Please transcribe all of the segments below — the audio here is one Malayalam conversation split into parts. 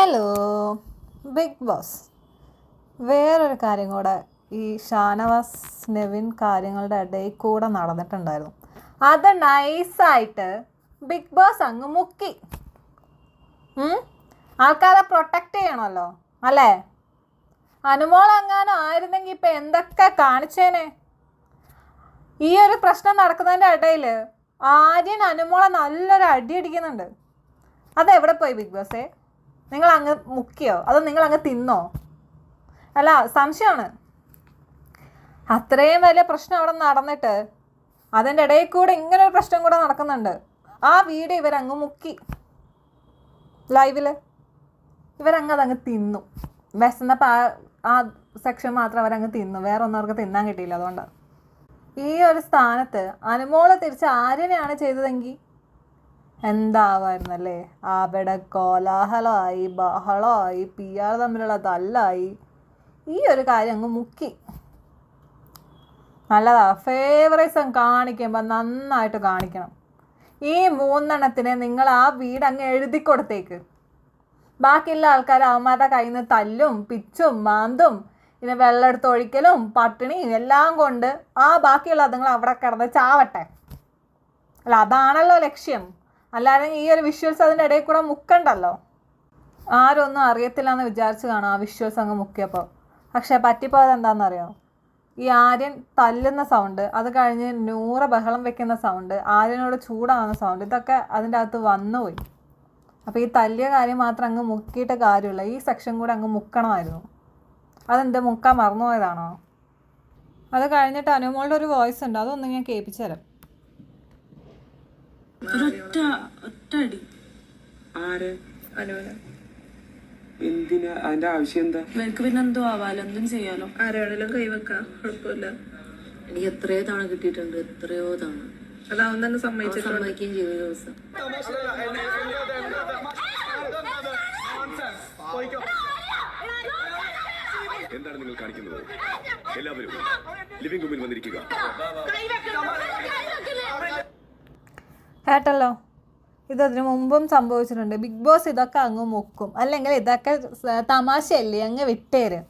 ഹലോ ബിഗ് ബോസ് വേറൊരു കാര്യം കൂടെ. ഈ ഷാനവാസ് നെവിൻ കാര്യങ്ങളുടെ ഇടയിൽ കൂടെ നടന്നിട്ടുണ്ടായിരുന്നു. അത് നൈസായിട്ട് ബിഗ് ബോസ് അങ്ങ് മുക്കി? ആൾക്കാരെ പ്രൊട്ടക്റ്റ് ചെയ്യണമല്ലോ അല്ലേ? അനുമോൾ അങ്ങാനും ആയിരുന്നെങ്കിൽ ഇപ്പം എന്തൊക്കെ കാണിച്ചേനെ? ഈ ഒരു പ്രശ്നം നടക്കുന്നതിന്റെ ഇടയിൽ ആര്യൻ അനുമോളെ നല്ലൊരു അടി അടിക്കുന്നുണ്ട്. അതെവിടെ പോയി ബിഗ് ബോസേ നിങ്ങൾ അങ്ങ് മുക്കിയോ? അതോ നിങ്ങൾ അങ്ങ് തിന്നോ? അല്ല സംശയമാണ്. അത്രയും വലിയ പ്രശ്നം അവിടെ നടന്നിട്ട് അതിന്റെ ഇടയിൽ കൂടെ ഇങ്ങനെ ഒരു പ്രശ്നം കൂടെ നടക്കുന്നുണ്ട്. ആ വീഡിയോ ഇവരങ്ങ് മുക്കി. ലൈവിൽ ഇവരങ്ങ് അതങ്ങ് തിന്നു. വിശന്നപ്പോൾ ആ ആ സെക്ഷൻ മാത്രം അവരങ്ങ് തിന്നു. വേറെ ഒന്നും അവർക്ക് തിന്നാൻ കിട്ടിയില്ല അതുകൊണ്ടാണ്. ഈ ഒരു സ്ഥാനത്ത് അനുമോളെ തിരിച്ച് ആര്യനെയാണ് ചെയ്തതെങ്കിൽ എന്താവായിരുന്നല്ലേ? അവിടെ കോലാഹലമായി ബഹളമായി പി ആർ തമ്മിലുള്ള തല്ലായി. ഈ ഒരു കാര്യം അങ്ങ് മുക്കി. നല്ലതാ. ഫേവറേസം കാണിക്കുമ്പോൾ നന്നായിട്ട് കാണിക്കണം. ഈ മൂന്നെണ്ണത്തിന് നിങ്ങൾ ആ വീട് അങ്ങ് എഴുതി കൊടുത്തേക്ക് ബാക്കിയുള്ള ആൾക്കാർ അവന്മാരുടെ കയ്യിൽ നിന്ന് തല്ലും പിച്ചും മാന്തും പിന്നെ വെള്ളം എടുത്ത് ഒഴിക്കലും പട്ടിണിയും എല്ലാം കൊണ്ട് ആ ബാക്കിയുള്ള അതുങ്ങൾ അവിടെ കിടന്ന് ചാവട്ടെ. അല്ല അതാണല്ലോ ലക്ഷ്യം. അല്ലാതെ ഈ ഒരു വിഷ്വൽസ് അതിന്റെ ഇടയിൽ കൂടെ മുക്കണ്ടല്ലോ? ആരും ഒന്നും അറിയത്തില്ല എന്ന് വിചാരിച്ച് കാണാം ആ വിഷ്വൽസ് അങ്ങ് മുക്കിയപ്പോൾ. പക്ഷെ പറ്റിപ്പോയത് എന്താണെന്നറിയോ ഈ ആര്യൻ തല്ലുന്ന സൗണ്ട് അത് കഴിഞ്ഞ് നൂറ് ബഹളം വെക്കുന്ന സൗണ്ട് ആര്യനോട് ചൂടാവുന്ന സൗണ്ട് ഇതൊക്കെ അതിന്റെ അകത്ത് വന്നുപോയി. അപ്പോൾ ഈ തല്ലിയ കാര്യം മാത്രം അങ്ങ് മുക്കിയിട്ട് കാര്യമില്ല. ഈ സെക്ഷൻ കൂടെ അങ്ങ് മുക്കണമായിരുന്നു. അതെന്ത് മുക്കാൻ മറന്നുപോയതാണോ? അത് കഴിഞ്ഞിട്ട് അനുമോളുടെ ഒരു വോയിസ് ഉണ്ട്. അതൊന്ന് ഞാൻ കേൾപ്പിച്ചു തരാം. ഒരൊറ്റ ഒറ്റ അടി. ആര്? എന്തിനാ? അതിന്റെ ആവശ്യം എന്താ? ഇവർക്ക് പിന്നെ എന്തോ ആവാലോ? എന്തും ചെയ്യാലോ? ആരോടെങ്കിലും കൈവെക്കാം കുഴപ്പമില്ല. എനിക്ക് എത്രയോ തവണ കിട്ടിയിട്ടുണ്ട്. എത്രയോ തവണ. അതാവും തന്നെ സമ്മതിച്ചു സമ്മതിക്കുകയും ചെയ്തു ഒരു ദിവസം. എന്താണ് നിങ്ങൾ കാണിക്കുന്നത്? എല്ലാവരും ലിവിംഗ് റൂമിൽ വന്നിരിക്കുക. കേട്ടല്ലോ. ഇതതിനു മുമ്പും സംഭവിച്ചിട്ടുണ്ട്. ബിഗ് ബോസ് ഇതൊക്കെ അങ്ങ് മുക്കും. അല്ലെങ്കിൽ ഇതൊക്കെ തമാശയല്ലേ അങ്ങ് വിട്ടേര്.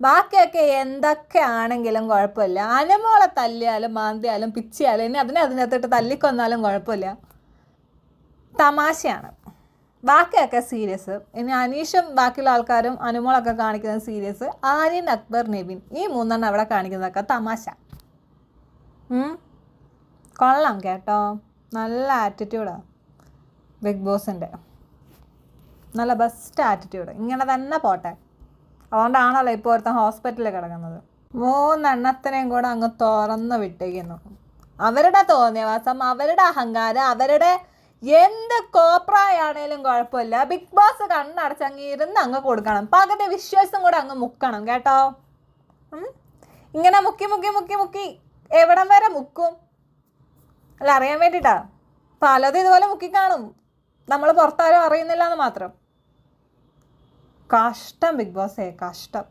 ബാക്കിയൊക്കെ എന്തൊക്കെ ആണെങ്കിലും കുഴപ്പമില്ല. അനമോളെ തല്ലിയാലും മാന്തിയാലും പിച്ചിയാലും ഇനി അതിനെ അതിനകത്തിട്ട് തല്ലിക്കൊന്നാലും കുഴപ്പമില്ല. തമാശയാണ്. ബാക്കിയൊക്കെ സീരിയസ്. ഇനി അനീഷും ബാക്കിയുള്ള ആൾക്കാരും അനുമോളൊക്കെ കാണിക്കുന്ന സീരിയസ്. ആര്യൻ അക്ബർ നെവിൻ. ഈ മൂന്നെണ്ണം അവിടെ കാണിക്കുന്നതൊക്കെ തമാശ? കൊള്ളാം കേട്ടോ. നല്ല ആറ്റിറ്റ്യൂഡാണ് ബിഗ് ബോസിന്റെ നല്ല ബെസ്റ്റ് ആറ്റിറ്റ്യൂഡ് ഇങ്ങനെ തന്നെ പോട്ടെ. അതുകൊണ്ടാണല്ലോ ഇപ്പോൾ ഒരുത്തൻ ഹോസ്പിറ്റലിൽ കിടക്കുന്നത്. മൂന്നെണ്ണത്തിനെയും കൂടെ അങ്ങ് തുറന്ന് വിട്ടേക്കുന്നു. അവരുടെ തോന്നിയവാസം അവരുടെ അഹങ്കാരം അവരുടെ എന്ത് കോപ്രായാണേലും കുഴപ്പമില്ല. ബിഗ് ബോസ് കണ്ണടച്ച് അങ്ങ് ഇരുന്ന് അങ്ങ് കൊടുക്കണം. പകുതി വിശ്വാസം കൂടെ അങ്ങ് മുക്കണം കേട്ടോ? ഇങ്ങനെ മുക്കി മുക്കി മുക്കി മുക്കി എവിടം വരെ മുക്കും? അല്ല അറിയാൻ വേണ്ടിയിട്ടാ പലതും ഇതുപോലെ മുക്കിക്കാണും നമ്മൾ പുറത്താരും അറിയുന്നില്ല എന്ന് മാത്രം. കഷ്ടം ബിഗ് ബോസേ കഷ്ടം.